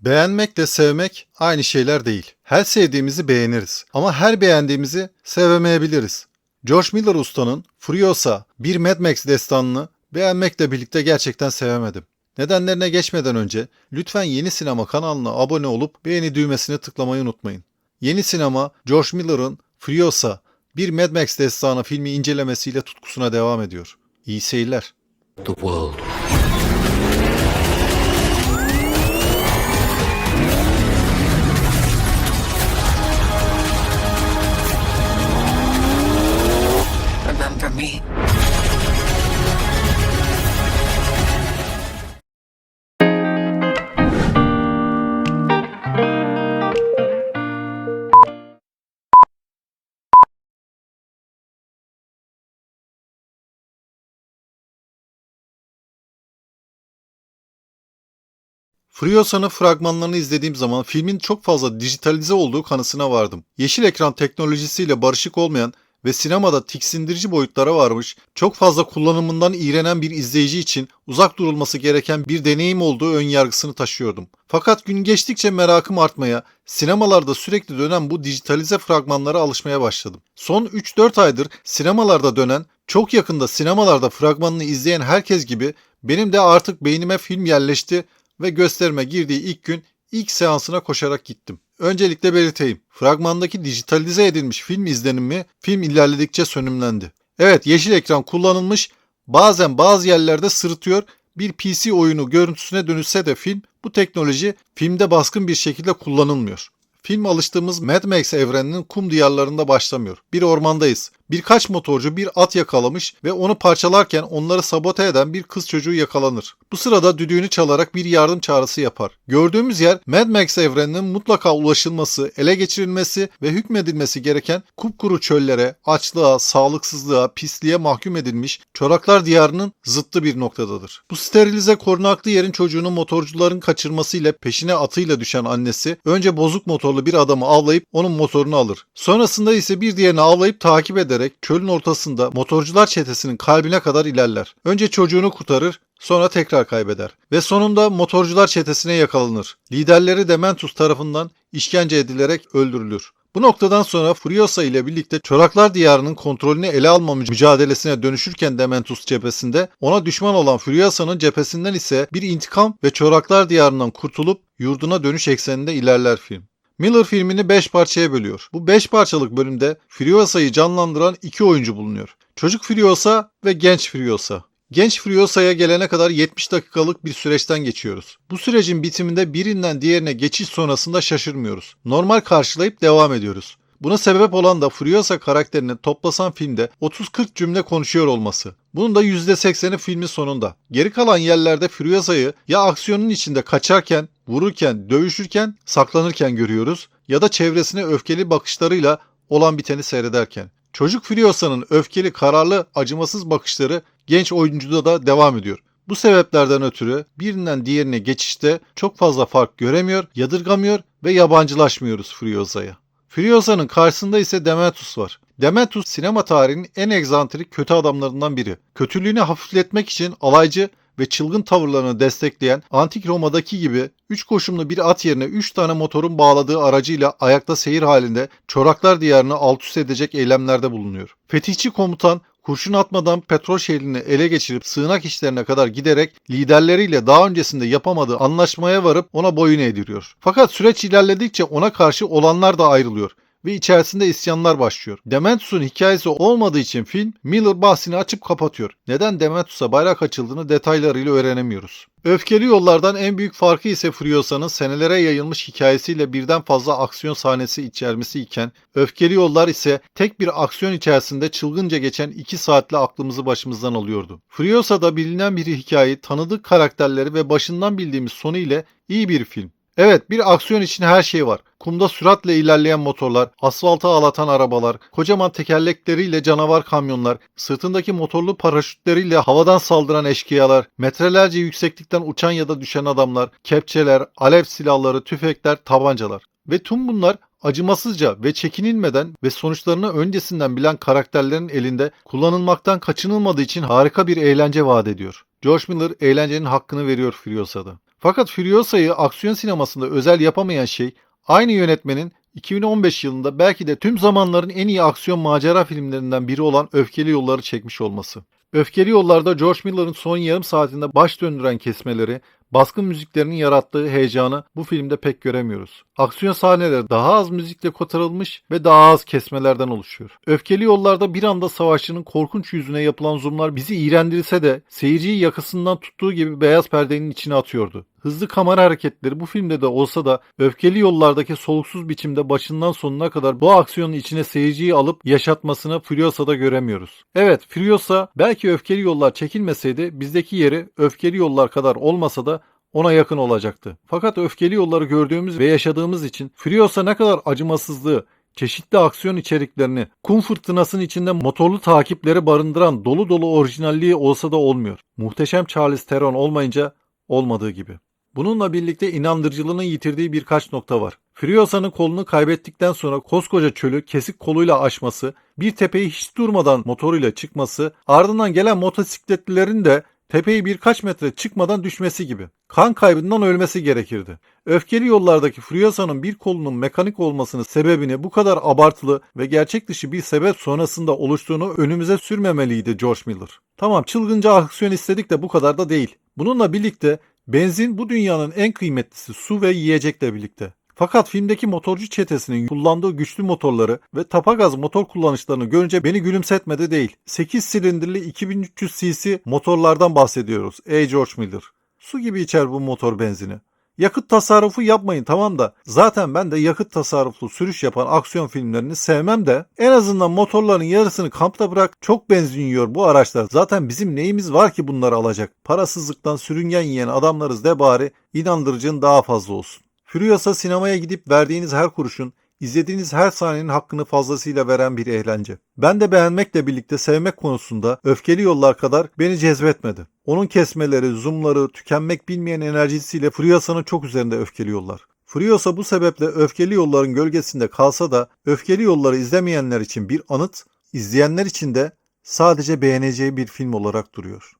Beğenmekle sevmek aynı şeyler değil. Her sevdiğimizi beğeniriz ama her beğendiğimizi sevemeyebiliriz. George Miller ustanın Furiosa, bir Mad Max destanını beğenmekle birlikte gerçekten sevemedim. Nedenlerine geçmeden önce lütfen Yeni Sinema kanalına abone olup beğeni düğmesine tıklamayı unutmayın. Yeni Sinema, George Miller'ın Furiosa, bir Mad Max destanı filmi incelemesiyle tutkusuna devam ediyor. İyi seyirler. The world. Furiosa'nın fragmanlarını izlediğim zaman filmin çok fazla dijitalize olduğu kanısına vardım. Yeşil ekran teknolojisiyle barışık olmayan ve sinemada tiksindirici boyutlara varmış, çok fazla kullanımından iğrenen bir izleyici için uzak durulması gereken bir deneyim olduğu ön yargısını taşıyordum. Fakat gün geçtikçe merakım artmaya, sinemalarda sürekli dönen bu dijitalize fragmanlara alışmaya başladım. Son 3-4 aydır sinemalarda dönen, çok yakında sinemalarda fragmanını izleyen herkes gibi benim de artık beynime film yerleşti ve gösterime girdiği ilk gün ilk seansına koşarak gittim. Öncelikle belirteyim. Fragmandaki dijitalize edilmiş film izlenimi film ilerledikçe sönümlendi. Evet yeşil ekran kullanılmış bazen bazı yerlerde sırıtıyor bir PC oyunu görüntüsüne dönüşse de film bu teknoloji filmde baskın bir şekilde kullanılmıyor. Film alıştığımız Mad Max evreninin kum diyarlarında başlamıyor. Bir ormandayız. Birkaç motorcu bir at yakalamış ve onu parçalarken onları sabote eden bir kız çocuğu yakalanır. Bu sırada düdüğünü çalarak bir yardım çağrısı yapar. Gördüğümüz yer Mad Max evreninin mutlaka ulaşılması, ele geçirilmesi ve hükmedilmesi gereken kupkuru çöllere, açlığa, sağlıksızlığa, pisliğe mahkum edilmiş çoraklar diyarının zıttı bir noktadadır. Bu sterilize korunaklı yerin çocuğunu motorcuların kaçırmasıyla peşine atıyla düşen annesi önce bozuk motorlu bir adamı avlayıp onun motorunu alır. Sonrasında ise bir diğerini avlayıp takip ederek çölün ortasında motorcular çetesinin kalbine kadar ilerler. Önce çocuğunu kurtarır, sonra tekrar kaybeder. Ve sonunda motorcular çetesine yakalanır. Liderleri Dementus tarafından işkence edilerek öldürülür. Bu noktadan sonra Furiosa ile birlikte Çoraklar Diyarı'nın kontrolünü ele alma mücadelesine dönüşürken Dementus cephesinde ona düşman olan Furiosa'nın cephesinden ise bir intikam ve Çoraklar Diyarı'ndan kurtulup yurduna dönüş ekseninde ilerler film. Miller filmini 5 parçaya bölüyor. Bu 5 parçalık bölümde Furiosa'yı canlandıran iki oyuncu bulunuyor. Çocuk Furiosa ve genç Furiosa. Genç Furiosa'ya gelene kadar 70 dakikalık bir süreçten geçiyoruz. Bu sürecin bitiminde birinden diğerine geçiş sonrasında şaşırmıyoruz. Normal karşılayıp devam ediyoruz. Buna sebep olan da Furiosa karakterini toplasan filmde 30-40 cümle konuşuyor olması. Bunun da %80'i filmin sonunda. Geri kalan yerlerde Furiosa'yı ya aksiyonun içinde kaçarken, vururken, dövüşürken, saklanırken görüyoruz ya da çevresine öfkeli bakışlarıyla olan biteni seyrederken. Çocuk Furiosa'nın öfkeli, kararlı, acımasız bakışları genç oyuncuda da devam ediyor. Bu sebeplerden ötürü birinden diğerine geçişte çok fazla fark göremiyor, yadırgamıyor ve yabancılaşmıyoruz Furiosa'ya. Furiosa'nın karşısında ise Demetus var. Demetus sinema tarihinin en egzantrik kötü adamlarından biri. Kötülüğünü hafifletmek için alaycı ve çılgın tavırlarını destekleyen antik Roma'daki gibi 3 koşumlu bir at yerine 3 tane motorun bağladığı aracıyla ayakta seyir halinde çoraklar diyarını alt üst edecek eylemlerde bulunuyor. Fetihçi komutan kurşun atmadan petrol şehrini ele geçirip sığınak işlerine kadar giderek liderleriyle daha öncesinde yapamadığı anlaşmaya varıp ona boyun eğdiriyor. Fakat süreç ilerledikçe ona karşı olanlar da ayrılıyor ve içerisinde isyanlar başlıyor. Dementus'un hikayesi olmadığı için film Miller bahsini açıp kapatıyor. Neden Dementus'a bayrak açıldığını detaylarıyla öğrenemiyoruz. Öfkeli yollardan en büyük farkı ise Furiosa'nın senelere yayılmış hikayesiyle birden fazla aksiyon sahnesi içermesi iken Öfkeli Yollar ise tek bir aksiyon içerisinde çılgınca geçen 2 saatle aklımızı başımızdan alıyordu. Furiosa'da bilinen bir hikaye, tanıdık karakterleri ve başından bildiğimiz sonu ile iyi bir film. Evet bir aksiyon için her şey var. Kumda süratle ilerleyen motorlar, asfalta ağlatan arabalar, kocaman tekerlekleriyle canavar kamyonlar, sırtındaki motorlu paraşütleriyle havadan saldıran eşkıyalar, metrelerce yükseklikten uçan ya da düşen adamlar, kepçeler, alev silahları, tüfekler, tabancalar. Ve tüm bunlar acımasızca ve çekinilmeden ve sonuçlarını öncesinden bilen karakterlerin elinde kullanılmaktan kaçınılmadığı için harika bir eğlence vaat ediyor. George Miller eğlencenin hakkını veriyor Furiosa'da. Fakat Furiosa'yı aksiyon sinemasında özel yapamayan şey aynı yönetmenin 2015 yılında belki de tüm zamanların en iyi aksiyon macera filmlerinden biri olan Öfkeli Yolları çekmiş olması. Öfkeli Yollar'da George Miller'ın son yarım saatinde baş döndüren kesmeleri, baskın müziklerinin yarattığı heyecanı bu filmde pek göremiyoruz. Aksiyon sahneleri daha az müzikle kotarılmış ve daha az kesmelerden oluşuyor. Öfkeli Yollar'da bir anda savaşçının korkunç yüzüne yapılan zoomlar bizi iğrendirse de seyirciyi yakasından tuttuğu gibi beyaz perdenin içine atıyordu. Hızlı kamera hareketleri bu filmde de olsa da öfkeli yollardaki soluksuz biçimde başından sonuna kadar bu aksiyonun içine seyirciyi alıp yaşatmasını Furiosa'da göremiyoruz. Evet Furiosa belki öfkeli yollar çekilmeseydi bizdeki yeri öfkeli yollar kadar olmasa da ona yakın olacaktı. Fakat öfkeli yolları gördüğümüz ve yaşadığımız için Furiosa ne kadar acımasızlığı, çeşitli aksiyon içeriklerini, kum fırtınasının içinde motorlu takipleri barındıran dolu dolu orijinalliği olsa da olmuyor. Muhteşem Charles Theron olmayınca olmadığı gibi. Bununla birlikte inandırıcılığının yitirdiği birkaç nokta var. Furiosa'nın kolunu kaybettikten sonra koskoca çölü kesik koluyla aşması, bir tepeyi hiç durmadan motoruyla çıkması, ardından gelen motosikletlilerin de tepeyi birkaç metre çıkmadan düşmesi gibi. Kan kaybından ölmesi gerekirdi. Öfkeli yollardaki Furiosa'nın bir kolunun mekanik olmasının sebebini bu kadar abartılı ve gerçek dışı bir sebep sonrasında oluştuğunu önümüze sürmemeliydi George Miller. Tamam çılgınca aksiyon istedik de bu kadar da değil. Bununla birlikte benzin bu dünyanın en kıymetlisi su ve yiyecekle birlikte. Fakat filmdeki motorcu çetesinin kullandığı güçlü motorları ve tapagaz motor kullanışlarını görünce beni gülümsetmedi değil. 8 silindirli 2300 cc motorlardan bahsediyoruz. Ey George Miller. Su gibi içer bu motor benzini. Yakıt tasarrufu yapmayın tamam da zaten ben de yakıt tasarruflu sürüş yapan aksiyon filmlerini sevmem de en azından motorların yarısını kampta bırak çok benzin yiyor bu araçlar. Zaten bizim neyimiz var ki bunları alacak? Parasızlıktan sürüngen yiyen adamlarız de bari inandırıcın daha fazla olsun. Furiosa sinemaya gidip verdiğiniz her kuruşun, izlediğiniz her sahnenin hakkını fazlasıyla veren bir eğlence. Ben de beğenmekle birlikte sevmek konusunda öfkeli yollar kadar beni cezbetmedi. Onun kesmeleri, zoomları, tükenmek bilmeyen enerjisiyle Furiosa'nın çok üzerinde öfkeli yollar. Furiosa bu sebeple öfkeli yolların gölgesinde kalsa da öfkeli yolları izlemeyenler için bir anıt, izleyenler için de sadece beğeneceği bir film olarak duruyor.